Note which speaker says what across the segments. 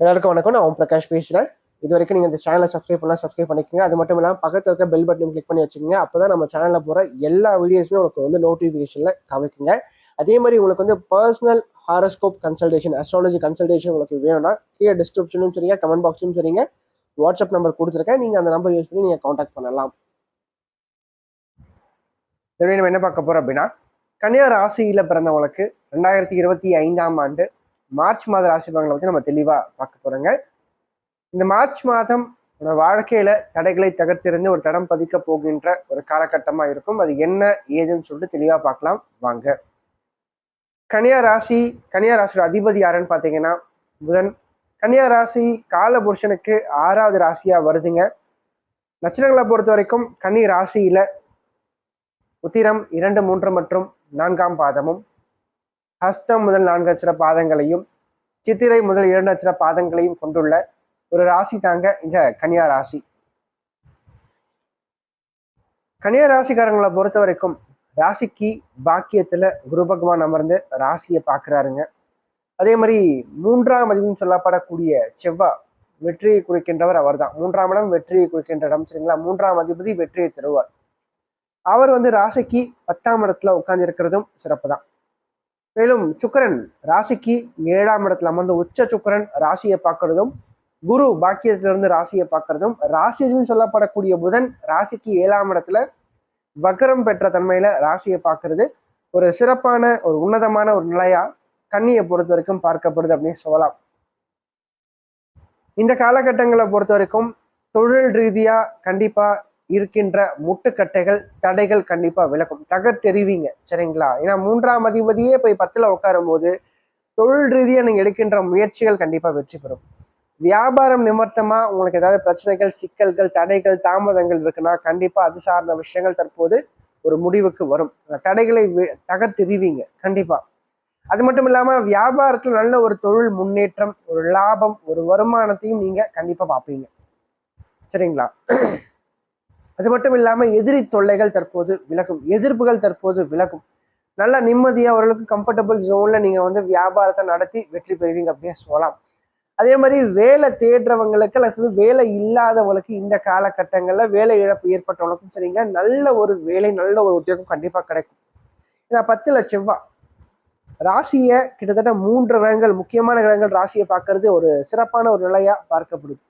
Speaker 1: எல்லாருக்கும் வணக்கம். நான் ஓம் பிரகாஷ் பேசுகிறேன் இது வரைக்கும் நீங்கள் இந்த சேனலை சப்ஸ்கிரைப் பண்ணலாம் சப்ஸ்கிரைப் பண்ணிக்கோங்க. அது மட்டும் இல்லாமல் பக்கத்தில் இருக்க பெல் பட்டன் கிளிக் பண்ணி வச்சுக்கோங்க. அப்போ தான் நம்ம சேனலில் போகிற எல்லா வீடியோஸுமே உங்களுக்கு வந்து நோட்டிஃபிகேஷனில் கவனிக்குங்க அதே மாதிரி உங்களுக்கு வந்து personal horoscope consultation astrology consultation உங்களுக்கு வேணும்னா கீழே டிஸ்கிரிப்ஷனும் சரிங்க கமெண்ட் பாக்ஸும் சரிங்க. வாட்ஸ்அப் நம்பர் கொடுத்துருக்கேன். நீங்கள் அந்த நம்பர் யூஸ் பண்ணி நீங்கள் காண்டாக்ட் பண்ணலாம். நம்ம என்ன பார்க்க போகிறோம் அப்படின்னா கன்னியா ராசியில் பிறந்தவங்களுக்கு ரெண்டாயிரத்தி இருபத்தி ஐந்தாம் ஆண்டு மார்ச் மாத ராசி பலன்களை பற்றி நம்ம தெளிவாக பார்க்க போகிறோங்க இந்த மார்ச் மாதம் உங்களோட வாழ்க்கையில தடைகளை தகர்த்திருந்து ஒரு தடம் பதிக்க போகின்ற ஒரு காலகட்டமாக இருக்கும். அது என்ன ஏதுன்னு சொல்லிட்டு தெளிவாக பார்க்கலாம். வாங்க. கன்னியா ராசி கன்னியா ராசியோட அதிபதி யாருன்னு பாத்தீங்கன்னா புதன். கன்னியா ராசி கால புருஷனுக்கு ஆறாவது ராசியா வருதுங்க. நட்சத்திரங்களை பொறுத்த வரைக்கும் கன்னி ராசியில உத்திரம் இரண்டு மூன்று மற்றும் நான்காம் பாதமும் ஹஸ்தம் முதல் நான்கு அச்சர பாதங்களையும் சித்திரை முதல் இரண்டு அச்சர பாதங்களையும் கொண்டுள்ள ஒரு ராசி தாங்க இந்த கன்னியா ராசி. கன்னியா ராசிக்காரங்களை பொறுத்த வரைக்கும் ராசிக்கு பாக்கியத்துல குரு பகவான் அமர்ந்து ராசியை பார்க்குறாருங்க. அதே மாதிரி மூன்றாம் அதிபதினு சொல்லப்படக்கூடிய செவ்வாய் வெற்றியை குறிக்கின்றவர் அவர்தான். மூன்றாம் இடம் வெற்றியை குறிக்கின்ற இடம் சரிங்களா? மூன்றாம் அதிபதி வெற்றியை தருவார். அவர் வந்து ராசிக்கு பத்தாம் இடத்துல உட்கார்ந்திருக்கிறதும் சிறப்பு தான் மேலும் சுக்கரன் ராசிக்கு ஏழாம் இடத்துல அமர்ந்து உச்ச சுக்கிரன் ராசியை பார்க்கறதும் குரு பாக்கியத்திலிருந்து ராசியை பார்க்கறதும் ராசின்னு சொல்லப்படக்கூடிய புதன் ராசிக்கு ஏழாம் இடத்துல வக்கரம் பெற்ற தன்மையில ராசியை பார்க்கறது. ஒரு சிறப்பான ஒரு உன்னதமான ஒரு நிலையா கண்ணியை பொறுத்த வரைக்கும் பார்க்கப்படுது அப்படின்னு சொல்லலாம். இந்த காலகட்டங்களை பொறுத்த வரைக்கும் தொழில் ரீதியா கண்டிப்பா இருக்கின்ற முட்டுக்கட்டைகள் தடைகள் கண்டிப்பா விளக்கும். தகர்த்தெறிவீங்க சரிங்களா? ஏன்னா மூன்றாம் அதிபதியே போய் பத்துல உட்காரும் போது தொழில் ரீதியா நீங்க எடுக்கின்ற முயற்சிகள் கண்டிப்பா வெற்றி பெறும். வியாபாரம் நிமித்தமா உங்களுக்கு ஏதாவது பிரச்சனைகள் சிக்கல்கள் தடைகள் தாமதங்கள் இருக்குன்னா கண்டிப்பா அது சார்ந்த விஷயங்கள் தற்போது ஒரு முடிவுக்கு வரும். தடைகளை வி- தகர்த்தெறிவீங்க கண்டிப்பா. அது மட்டும் இல்லாம வியாபாரத்துல நல்ல ஒரு தொழில் முன்னேற்றம் ஒரு லாபம் ஒரு வருமானத்தையும் நீங்க கண்டிப்பா பார்ப்பீங்க. சரிங்களா? அது மட்டும் இல்லாமல் எதிரி தொல்லைகள் தற்போது விலகும். எதிர்ப்புகள் தற்போது விலகும். நல்லா நிம்மதியாக ஓரளவுக்கு கம்ஃபர்டபுள் ஜோனில் நீங்கள் வந்து வியாபாரத்தை நடத்தி வெற்றி பெறுவீங்க அப்படின்னு சொல்லலாம். அதே மாதிரி வேலை தேடுறவங்களுக்கு அல்லது வேலை இல்லாதவங்களுக்கு இந்த காலகட்டங்களில் வேலை இழப்பு ஏற்பட்டவங்களுக்கும் சரிங்க நல்ல ஒரு வேலை நல்ல ஒரு உத்தியோகம் கண்டிப்பாக கிடைக்கும். ஏன்னா பத்தில் செவ்வா. ராசியை கிட்டத்தட்ட மூன்று கிரகங்கள் முக்கியமான கிரகங்கள் ராசியை பார்க்கறது ஒரு சிறப்பான ஒரு நிலையாக பார்க்கப்படுது.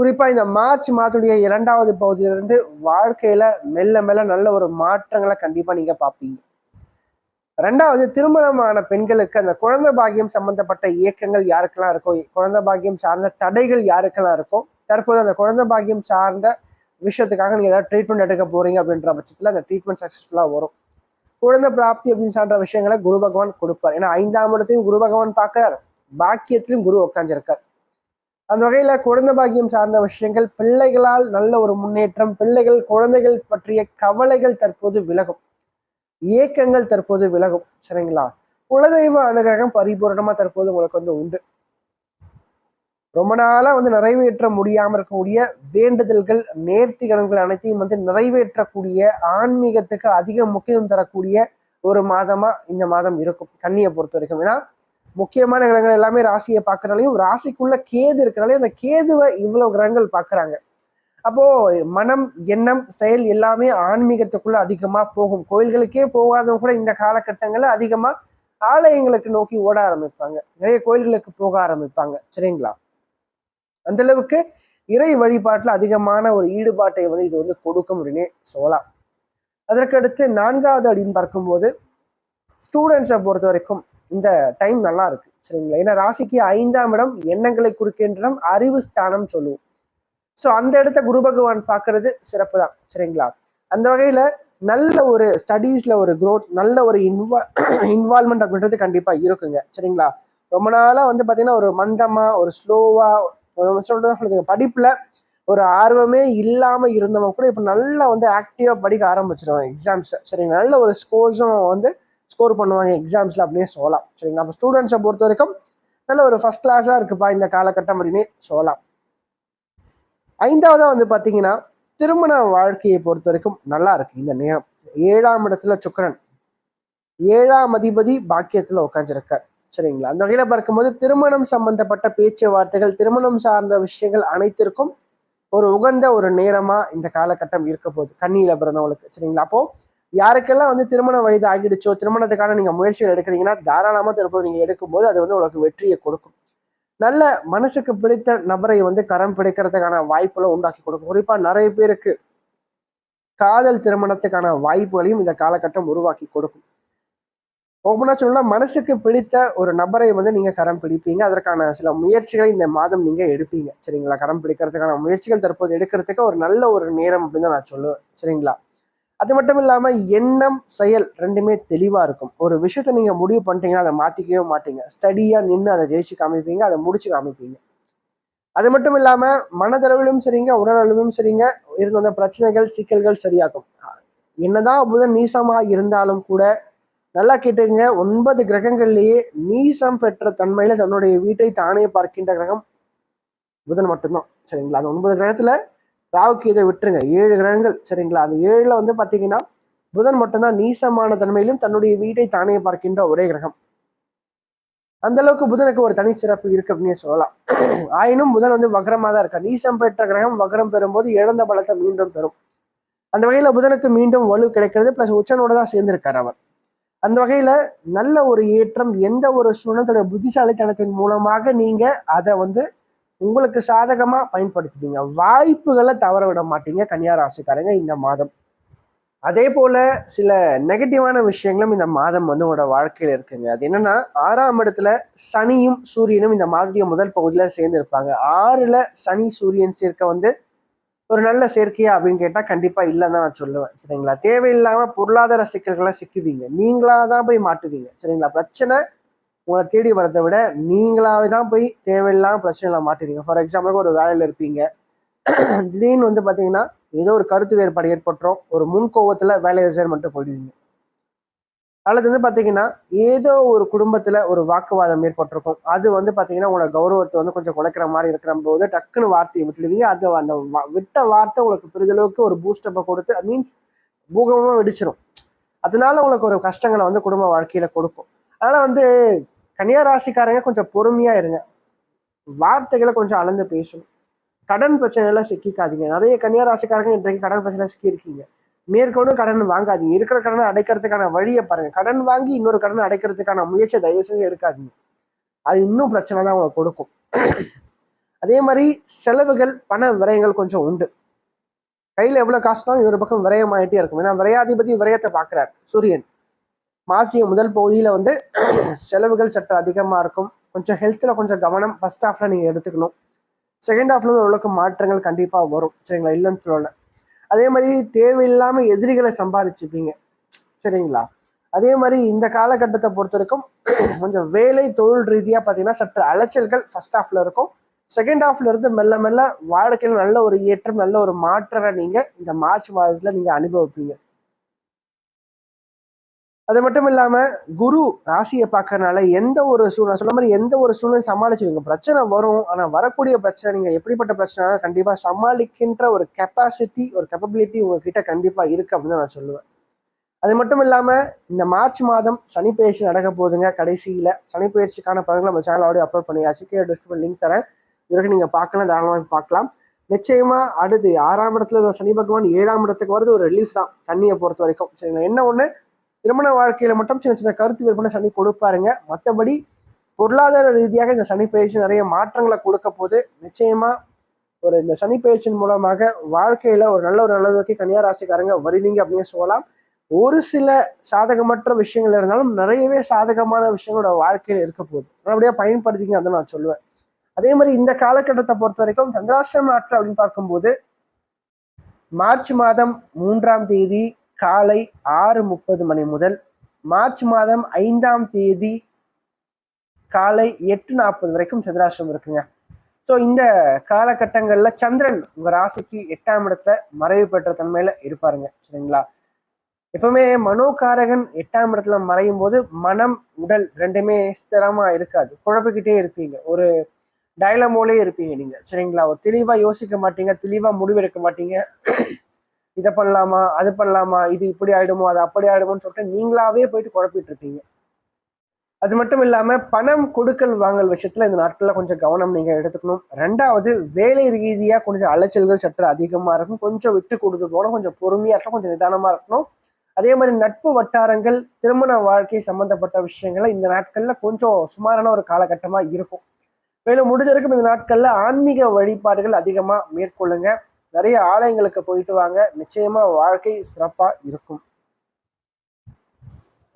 Speaker 1: குறிப்பா இந்த மார்ச் மாதத்துடைய இரண்டாவது பகுதியிலிருந்து வாழ்க்கையில மெல்ல மெல்ல நல்ல ஒரு மாற்றங்களை கண்டிப்பா நீங்க பார்ப்பீங்க. ரெண்டாவது திருமணமான பெண்களுக்கு அந்த குழந்தை பாக்கியம் சம்பந்தப்பட்ட இயக்கங்கள் யாருக்கெல்லாம் இருக்கோ குழந்தை பாக்கியம் சார்ந்த தடைகள் யாருக்கெல்லாம் இருக்கோ தற்போது அந்த குழந்தை பாக்கியம் சார்ந்த விஷயத்துக்காக நீங்க ஏதாவது ட்ரீட்மெண்ட் எடுக்க போறீங்க அப்படின்ற பட்சத்துல அந்த ட்ரீட்மெண்ட் சக்சஸ்ஃபுல்லா வரும். குழந்தை பிராப்தி அப்படின்னு சார்ந்த விஷயங்களை குரு பகவான் கொடுப்பார். ஏன்னா ஐந்தாம் இடத்தையும் குரு பகவான் பார்க்கிறார். பாக்கியத்திலும் குரு உட்காந்துருக்கார் அந்த வகையில குழந்தை பாக்கியம் சார்ந்த விஷயங்கள் பிள்ளைகளால் நல்ல ஒரு முன்னேற்றம் பிள்ளைகள் குழந்தைகள் பற்றிய கவலைகள் தற்போது விலகும். ஏக்கங்கள் தற்போது விலகும் சரிங்களா? குலதெய்வ அனுகிரகம் பரிபூரணமா தற்போது உங்களுக்கு வந்து உண்டு. ரொம்ப நாளா வந்து நிறைவேற்ற முடியாம இருக்கக்கூடிய வேண்டுதல்கள் நேர்த்திகடன்கள் அனைத்தையும் வந்து நிறைவேற்றக்கூடிய ஆன்மீகத்துக்கு அதிக முக்கியம் தரக்கூடிய ஒரு மாதமா இந்த மாதம் இருக்கும் கண்ணியை பொறுத்த வரைக்கும். ஏன்னா முக்கியமான கிரகங்கள் எல்லாமே ராசியை பார்க்கறனாலையும் ராசிக்குள்ள கேது இருக்கிறனாலையும் அந்த கேதுவை இவ்வளவு கிரகங்கள் பார்க்குறாங்க. அப்போ மனம் எண்ணம் செயல் எல்லாமே ஆன்மீகத்துக்குள்ள அதிகமா போகும். கோயில்களுக்கே போகாதவங்க கூட இந்த காலகட்டங்கள்ல அதிகமா ஆலயங்களுக்கு நோக்கி ஓட ஆரம்பிப்பாங்க. நிறைய கோயில்களுக்கு போக ஆரம்பிப்பாங்க. சரிங்களா? அந்த அளவுக்கு இறை வழிபாட்டில் அதிகமான ஒரு ஈடுபாட்டை வந்து இது வந்து கொடுக்கும் அப்படின்னே சொல்லலாம். அதற்கடுத்து நான்காவது அப்படின்னு பார்க்கும்போது ஸ்டூடெண்ட்ஸை பொறுத்த வரைக்கும் இந்த டைம் நல்லா இருக்கு சரிங்களா? ஏன்னா ராசிக்கு ஐந்தாம் இடம் எண்ணங்களை குறிக்கின்ற அறிவு ஸ்தானம் சொல்லுவோம். ஸோ அந்த இடத்த குரு பகவான் பார்க்கறது சிறப்பு தான் சரிங்களா? அந்த வகையில நல்ல ஒரு ஸ்டடீஸ்ல ஒரு க்ரோத் நல்ல ஒரு இன்வா இன்வால்மெண்ட் அப்படின்றது கண்டிப்பா இருக்குங்க. சரிங்களா? ரொம்ப நாளா வந்து பாத்தீங்கன்னா ஒரு மந்தமா ஒரு ஸ்லோவா ஒரு சொல்றது படிப்புல ஒரு ஆர்வமே இல்லாம இருந்தவங்க கூட இப்போ நல்லா வந்து ஆக்டிவா படிக்க ஆரம்பிச்சிருவாங்க எக்ஸாம்ஸ் சரிங்களா? நல்ல ஒரு ஸ்கோர்ஸும் வந்து ஸ்கோர் பண்ணுவாங்க எக்ஸாம்ஸில் அப்படின்னு சொல்லலாம். சரிங்களா? அப்போ ஸ்டூடெண்ட்ஸை பொறுத்த வரைக்கும் நல்ல ஒரு ஃபஸ்ட் கிளாஸாக இருக்குப்பா இந்த காலகட்டம் அப்படின்னே சொல்லலாம். ஐந்தாவதாக வந்து பாத்தீங்கன்னா திருமண வாழ்க்கையை பொறுத்த வரைக்கும் நல்லா இருக்கு இந்த நேரம். ஏழாம் இடத்துல சுக்கரன். ஏழாம் அதிபதி பாக்கியத்துல உட்காந்துருக்கார் சரிங்களா? அந்த வகையில் பார்க்கும்போது திருமணம் சம்பந்தப்பட்ட பேச்சுவார்த்தைகள் திருமணம் சார்ந்த விஷயங்கள் அனைத்திற்கும் ஒரு உகந்த ஒரு நேரமா இந்த காலகட்டம் இருக்க போகுது. கண்ணியில் பிறந்தவங்களுக்கு. சரிங்களா? அப்போ யாருக்கெல்லாம் வந்து திருமண வயது ஆகிடுச்சோ திருமணத்துக்கான நீங்க முயற்சிகள் எடுக்கிறீங்கன்னா தாராளமா தற்போது நீங்க எடுக்கும்போது அது வந்து உங்களுக்கு வெற்றியை கொடுக்கும். நல்ல மனசுக்கு பிடித்த நபரை வந்து கரம் பிடிக்கிறதுக்கான வாய்ப்புகளை உண்டாக்கி கொடுக்கும். குறிப்பா நிறைய பேருக்கு காதல் திருமணத்துக்கான வாய்ப்புகளையும் இந்த காலகட்டம் உருவாக்கி கொடுக்கும். ஓப்பனா சொல்லலாம் மனசுக்கு பிடித்த ஒரு நபரை வந்து நீங்க கரம் பிடிப்பீங்க. அதற்கான சில முயற்சிகளை இந்த மாதம் நீங்க எடுப்பீங்க. சரிங்களா? கரம் பிடிக்கிறதுக்கான முயற்சிகள் தற்போது எடுக்கிறதுக்கு ஒரு நல்ல ஒரு நேரம் அப்படின்னு தான் நான் சொல்லுவேன். சரிங்களா? அது மட்டும் இல்லாம எண்ணம் செயல் ரெண்டுமே தெளிவா இருக்கும். ஒரு விஷயத்த நீங்க முடிவு பண்ணிட்டீங்கன்னா அதை மாத்திக்கவே மாட்டீங்க. ஸ்டடியா நின்று அதை ஜெயிச்சு காமிப்பீங்க அதை முடிச்சு காமிப்பீங்க. அது மட்டும் இல்லாம மனதளவிலும் சரிங்க உடலளவிலும் சரிங்க. இருந்த அந்த பிரச்சனைகள் சிக்கல்கள் சரியாகும். என்னதான் புதன் நீசமாக இருந்தாலும் கூட நல்லா கேட்டுங்க ஒன்பது கிரகங்கள்லேயே நீசம் பெற்ற தன்மையில தன்னுடைய வீட்டை தானே பார்க்கின்ற கிரகம் புதன் மட்டும்தான். சரிங்களா? அந்த ஒன்பது கிரகத்துல ராவுக்கு இதை விட்டுருங்க. ஏழு கிரகங்கள் சரிங்களா? அந்த ஏழுல வந்து பாத்தீங்கன்னா புதன் மட்டும்தான் நீசமான தன்மையிலும் தன்னுடைய வீட்டை தானே பார்க்கின்ற ஒரே கிரகம். அந்த அளவுக்கு புதனுக்கு ஒரு தனி சிறப்பு இருக்கு அப்படின்னு சொல்லலாம். ஆயினும் புதன் வந்து வக்ரமாக தான் இருக்கா நீசம் பெற்ற கிரகம் வக்ரம் பெறும்போது இழந்த பலத்தை மீண்டும் பெறும் அந்த வகையில புதனுக்கு மீண்டும் வலு கிடைக்கிறது பிளஸ் உச்சனோட தான் சேர்ந்திருக்கார் அவர். அந்த வகையில நல்ல ஒரு ஏற்றம் எந்த ஒரு சூழ்நிலை புத்திசாலித்தனத்தின் மூலமாக நீங்க அதை வந்து உங்களுக்கு சாதகமா பயன்படுத்துவீங்க வாய்ப்புகளை தவற விட மாட்டீங்க கன்னியா ராசிக்காரங்க இந்த மாதம். அதே போல சில நெகட்டிவான விஷயங்களும் இந்த மாதம் வந்து உங்களோட வாழ்க்கையில் இருக்குங்க. அது என்னன்னா ஆறாம் இடத்துல சனியும் சூரியனும் இந்த மாதத்திய முதல் பகுதியில் சேர்ந்து இருப்பாங்க ஆறுல சனி சூரியன் சேர்க்க வந்து ஒரு நல்ல சேர்க்கையா அப்படின்னு கேட்டால் கண்டிப்பா இல்லைன்னு தான் நான் சொல்லுவேன். சரிங்களா? தேவையில்லாம பொருளாதார சிக்கல்களை சிக்குவீங்க. நீங்களா தான் போய் மாட்டுவீங்க. சரிங்களா? பிரச்சனை உங்களை தேடி வரதை விட நீங்களாவே தான் போய் தேவையில்லாம பிரச்சனைகளை மாட்டுவீங்க ஃபார் எக்ஸாம்பிளுக்கு ஒரு வேலையில் இருப்பீங்க. திடீர்னு வந்து பார்த்தீங்கன்னா ஏதோ ஒரு கருத்து வேறுபாடு ஏற்பட்டுரும். ஒரு முன் வேலை ரிசைன் பண்ணிட்டு போயிடுவீங்க. அல்லது வந்து பார்த்தீங்கன்னா ஏதோ ஒரு குடும்பத்தில் ஒரு வாக்குவாதம் ஏற்பட்டிருக்கும். அது வந்து பார்த்தீங்கன்னா உங்களோட கௌரவத்தை வந்து கொஞ்சம் குலைக்கிற மாதிரி இருக்கிற போது டக்குன்னு வார்த்தையை விட்டுடுவீங்க. அது அந்த விட்ட வார்த்தை உங்களுக்கு பெரிதளவுக்கு ஒரு பூஸ்டப்பை கொடுத்து மீன்ஸ் பூகமாக வெடிச்சிடும் அதனால உங்களுக்கு ஒரு கஷ்டங்களை வந்து குடும்ப வாழ்க்கையில் கொடுக்கும். அதனால் வந்து கன்னியா ராசிக்காரங்க கொஞ்சம் பொறுமையா இருங்க. வார்த்தைகளை கொஞ்சம் அளந்து பேசணும். கடன் பிரச்சனையில சிக்கிக்காதீங்க. நிறைய கன்னியா ராசிக்காரங்க இன்றைக்கு கடன் பிரச்சனை சிக்கி இருக்கீங்க மேற்கொண்டு கடன் வாங்காதீங்க. இருக்கிற கடனை அடைக்கிறதுக்கான வழியை பாருங்க. கடன் வாங்கி இன்னொரு கடனை அடைக்கிறதுக்கான முயற்சியை தயவு செஞ்சு எடுக்காதீங்க. அது இன்னும் பிரச்சனை தான் உங்களுக்கு கொடுக்கும். அதே மாதிரி செலவுகள் பண விரயங்கள் கொஞ்சம் உண்டு. கையில் எவ்வளோ காசு தான் இன்னொரு பக்கம் விரயமாயிட்டே இருக்கும். ஏன்னா விரையாதிபதி விரயத்தை பார்க்குறார். சூரியன். மாற்றிய முதல் பகுதியில் வந்து செலவுகள் சற்று அதிகமாக இருக்கும். கொஞ்சம் ஹெல்த்தில் கொஞ்சம் கவனம் ஃபர்ஸ்ட் ஹாஃப்ல நீங்கள் எடுத்துக்கணும். செகண்ட் ஹாஃப்ல ஓரளவுக்கு மாற்றங்கள் கண்டிப்பாக வரும். சரிங்களா? இல்லைன்னு சொல்லலை. அதே மாதிரி தேவையில்லாமல் எதிரிகளை சம்பாதிச்சுப்பீங்க. சரிங்களா? அதே மாதிரி இந்த காலகட்டத்தை பொறுத்த வரைக்கும் கொஞ்சம் வேலை தொழில் ரீதியாக பார்த்தீங்கன்னா சற்று அலைச்சல்கள் ஃபர்ஸ்ட் ஹாஃபில் இருக்கும். செகண்ட் ஹாஃப்ல இருந்து மெல்ல மெல்ல வாழ்க்கையில் நல்ல ஒரு ஏற்றம் நல்ல ஒரு மாற்றத்தை நீங்கள் இந்த மார்ச் மாதத்தில் நீங்கள் அனுபவிப்பீங்க. அது மட்டும் இல்லாமல் குரு ராசியை பார்க்கறனால எந்த ஒரு சூழ்நிலை சொன்ன மாதிரி எந்த ஒரு சூழ்நிலை சமாளிச்சுவீங்க பிரச்சனை வரும். ஆனால் வரக்கூடிய பிரச்சனை நீங்கள் எப்படிப்பட்ட பிரச்சனை கண்டிப்பாக சமாளிக்கின்ற ஒரு கெப்பாசிட்டி ஒரு கெப்பபிலிட்டி உங்ககிட்ட கண்டிப்பாக இருக்கு அப்படின்னு நான் சொல்லுவேன். அது மட்டும் இல்லாமல் இந்த மார்ச் மாதம் சனி பயிற்சி நடக்க போகுதுங்க. கடைசியில் சனி பயிற்சிக்கான படங்கள் நம்ம சேனல் ஆடியோ அப்லோட் பண்ணியாச்சு. கீழே டிஸ்கிரிப்ஷன் லிங்க் தரேன். இதுவரைக்கும் நீங்கள் பார்க்கலாம் தாராளமாக பார்க்கலாம். நிச்சயமா அடுத்து ஆறாம் இடத்துல சனி பகவான் ஏழாம் இடத்துக்கு வரது ஒரு ரிலீஃப் தான். தண்ணியை பொறுத்த வரைக்கும். சரிங்களா? என்ன ஒன்று திருமண வாழ்க்கையில மட்டும் சின்ன சின்ன கருத்து வேறுபாடு சனி கொடுப்பாருங்க. மற்றபடி பொருளாதார ரீதியாக இந்த சனி பயிற்சி நிறைய மாற்றங்களை கொடுக்க போது நிச்சயமா ஒரு இந்த சனி பயிற்சியின் மூலமாக வாழ்க்கையில ஒரு நல்ல ஒரு நிலைமைக்கு கன்னியா ராசிக்காரங்க வருவீங்க அப்படின்னு சொல்லலாம். ஒரு சில சாதகமற்ற விஷயங்கள் இருந்தாலும் நிறையவே சாதகமான விஷயங்களோட வாழ்க்கையில் இருக்க போகுது. நல்லபடியா பயன்படுத்திங்க அதை நான் சொல்லுவேன். அதே மாதிரி இந்த காலகட்டத்தை பொறுத்த வரைக்கும் சந்திராஷ்டிரம் நாட்கள் அப்படின்னு பார்க்கும்போது மார்ச் மாதம் மூன்றாம் தேதி காலை ஆறு முப்பது மணி முதல் மார்ச் மாதம் ஐந்தாம் தேதி காலை எட்டு நாற்பது வரைக்கும் சந்திராஷ்டிரம் இருக்குங்க. ஸோ இந்த காலகட்டங்களில் சந்திரன் உங்கள் ராசிக்கு எட்டாம் இடத்துல மறைவு பெற்ற தன்மையில் இருப்பாருங்க. சரிங்களா? எப்பவுமே மனோகாரகன் எட்டாம் இடத்துல மறையும் போது மனம் உடல் ரெண்டுமே ஸ்திரமாக இருக்காது. குழப்பிக்கிட்டே இருப்பீங்க. ஒரு டைலமோலே இருப்பீங்க நீங்கள் சரிங்களா? ஒரு தெளிவாக யோசிக்க மாட்டீங்க தெளிவாக முடிவெடுக்க மாட்டீங்க. இதை பண்ணலாமா அது பண்ணலாமா இது இப்படி ஆயிடுமோ அது அப்படி ஆயிடுமோன்னு சொல்லிட்டு நீங்களாவே போயிட்டு குழப்பிட்டு இருப்பீங்க. அது மட்டும் இல்லாம பணம் கொடுக்கல் வாங்கல் விஷயத்துல இந்த நாட்கள்ல கொஞ்சம் கவனம் நீங்க எடுத்துக்கணும். ரெண்டாவது வேலை ரீதியா கொஞ்சம் அலைச்சல்கள் சற்று அதிகமா இருக்கும். கொஞ்சம் விட்டு கொடுத்து போகணும் கொஞ்சம் பொறுமையா இருக்கணும் கொஞ்சம் நிதானமா இருக்கணும். அதே மாதிரி நட்பு வட்டாரங்கள் திருமண வாழ்க்கை சம்பந்தப்பட்ட விஷயங்கள்ல இந்த நாட்கள்ல கொஞ்சம் சுமாரான ஒரு காலகட்டமா இருக்கும். மேலும் முடிஞ்ச வரைக்கும் இந்த நாட்கள்ல ஆன்மீக வழிபாடுகள் அதிகமா மேற்கொள்ளுங்க. நிறைய ஆலயங்களுக்கு போயிட்டு வாங்க. நிச்சயமா வாழ்க்கை சிறப்பா இருக்கும்.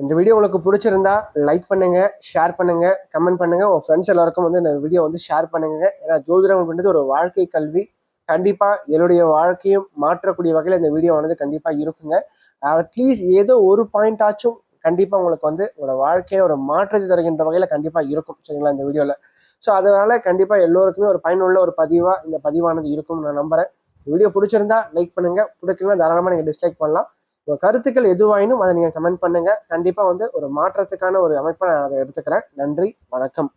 Speaker 1: இந்த வீடியோ உங்களுக்கு பிடிச்சிருந்தா லைக் பண்ணுங்க ஷேர் பண்ணுங்க கமெண்ட் பண்ணுங்க. உங்க ஃப்ரெண்ட்ஸ் எல்லாருக்கும் வந்து இந்த வீடியோ வந்து ஷேர் பண்ணுங்க. ஏன்னா ஜோதிடம் அப்படின்றது ஒரு வாழ்க்கை கல்வி. கண்டிப்பா என்னுடைய வாழ்க்கையும் மாற்றக்கூடிய வகையில் இந்த வீடியோ வந்து கண்டிப்பா இருக்குங்க. அட்லீஸ்ட் ஏதோ ஒரு பாயிண்ட் ஆச்சும் கண்டிப்பா உங்களுக்கு வந்து உங்களோட வாழ்க்கையில ஒரு மாற்றத்தை தருகின்ற வகையில கண்டிப்பா இருக்கும். சரிங்களா இந்த வீடியோல ஸோ அதனால கண்டிப்பா எல்லோருக்குமே ஒரு பயனுள்ள ஒரு பதிவா இந்த பதிவானது இருக்கும்னு நான் நம்புறேன். வீடியோ பிடிச்சிருந்தா லைக் பண்ணுங்க. பிடிக்கலன்னா தாராளமாக நீங்கள் டிஸ்லைக் பண்ணலாம். உங்கள் கருத்துக்கள் எதுவாயினும் அதை நீங்கள் கமெண்ட் பண்ணுங்க. கண்டிப்பாக வந்து ஒரு மாற்றத்துக்கான ஒரு அமைப்பை நான் அதை எடுத்துக்கிறேன். நன்றி வணக்கம்.